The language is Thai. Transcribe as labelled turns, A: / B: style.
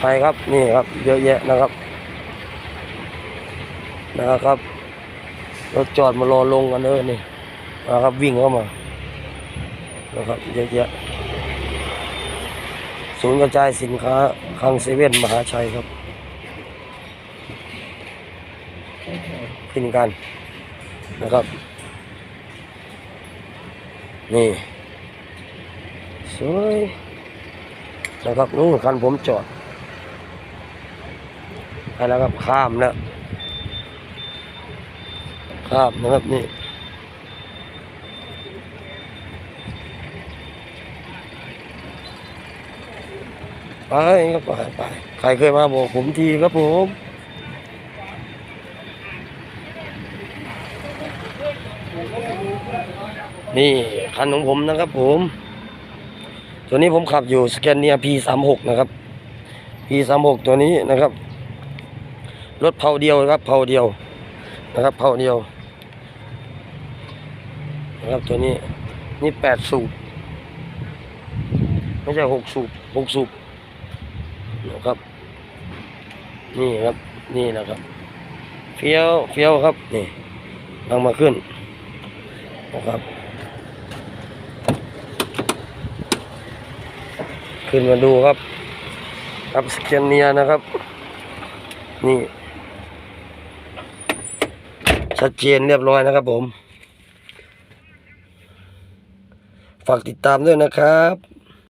A: ไปครับนี่ครับเยอะแยะนะครับนะครับรถจอดมารอลงกันเลยนี่นะครับวิ่งเข้ามานะครับเยอะแยะศูนย์กระจายสินค้าคลังเซเว่นมหาชัยครับขึ้นกันนะครับ นี่สวยนะครับนู่นคันผมจอด ไปแล้วครับข้ามแล้วข้ามนะครับนี่ไปครับไปไปใครเคยมาบอกผมทีครับผมนี่คันของผมนะครับผม ตัวนี้ผมขับอยู่สแกนเนีย P36 นะครับ P36 ตัวนี้นะครับ รถเผาเดียวนะครับเผาเดียวนะครับเผาเดียวนะครับตัวนี้นี่แปดสูบไม่ใช่หกสูบหกสูบนะครับ นี่ครับนี่นะครับเฟี้ยวเฟี้ยวครับนี่ลังมาขึ้นนะครับขึ้นมาดูครับครับสแกนเนียนะครับ นี่ ชัดเจนเรียบร้อยนะครับผม ฝากติดตามด้วยนะครับ